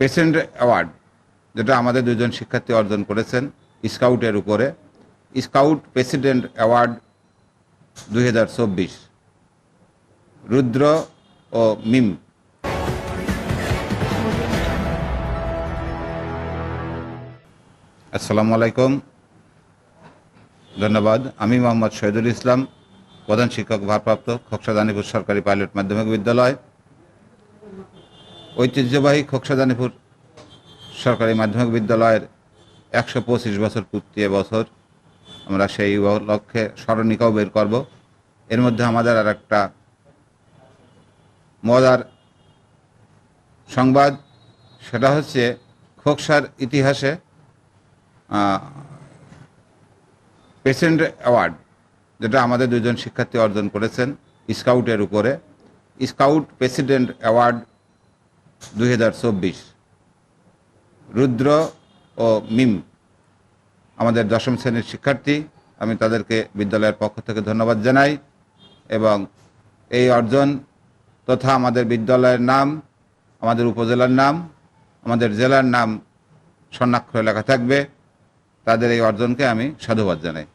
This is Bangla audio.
পেশেন্ট অ্যাওয়ার্ড, যেটা আমাদের দুজন শিক্ষার্থী অর্জন করেছেন স্কাউটের উপরে। স্কাউট প্রেসিডেন্ট অ্যাওয়ার্ড দুই হাজার চব্বিশ। রুদ্র ও মিম। আসসালামু আলাইকুম। ধন্যবাদ। আমি মোহাম্মদ শহীদুল ইসলাম, প্রধান শিক্ষক ভারপ্রাপ্ত খোকসাদানিপুর সরকারি পাইলট মাধ্যমিক বিদ্যালয়। ঐতিহ্যবাহী খোকসাদানিপুর সরকারি মাধ্যমিক বিদ্যালয়ের একশো পঁচিশ বছর পূর্তি বছর আমরা সেই লক্ষ্যে স্মরণিকাও বের করব। এর মধ্যে আমাদের আর একটা মজার সংবাদ, সেটা হচ্ছে খোকসার ইতিহাসে পেশেন্ট অ্যাওয়ার্ড, যেটা আমাদের দুজন শিক্ষার্থী অর্জন করেছেন স্কাউটের উপরে। স্কাউট প্রেসিডেন্ট অ্যাওয়ার্ড দুই হাজার চব্বিশ। রুদ্র ও মিম, আমাদের দশম শ্রেণির শিক্ষার্থী, আমি তাদেরকে বিদ্যালয়ের পক্ষ থেকে ধন্যবাদ জানাই এবং এই অর্জন তথা আমাদের বিদ্যালয়ের নাম, আমাদের উপজেলার নাম, আমাদের জেলার নাম স্বর্ণাক্ষরে লেখা থাকবে। তাদের এই অর্জনকে আমি সাধুবাদ জানাই।